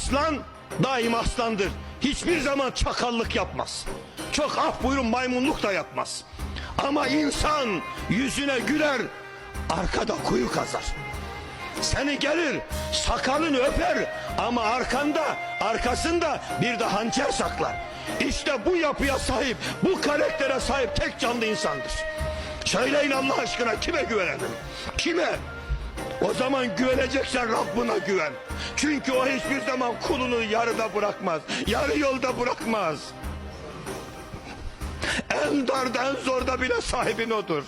Aslan daim aslandır. Hiçbir zaman çakallık yapmaz. Çok af buyurun maymunluk da yapmaz. Ama insan yüzüne güler, arkada kuyu kazar. Seni gelir sakalını öper ama arkanda arkasında bir de hançer saklar. İşte bu yapıya sahip bu karaktere sahip tek canlı insandır. Söyleyin Allah aşkına kime güvenelim? Kime? O zaman güveneceksen Rabbına güven. Çünkü o hiçbir zaman kulunu yarıda bırakmaz. Yarı yolda bırakmaz. En darda en zorda bile sahibin odur.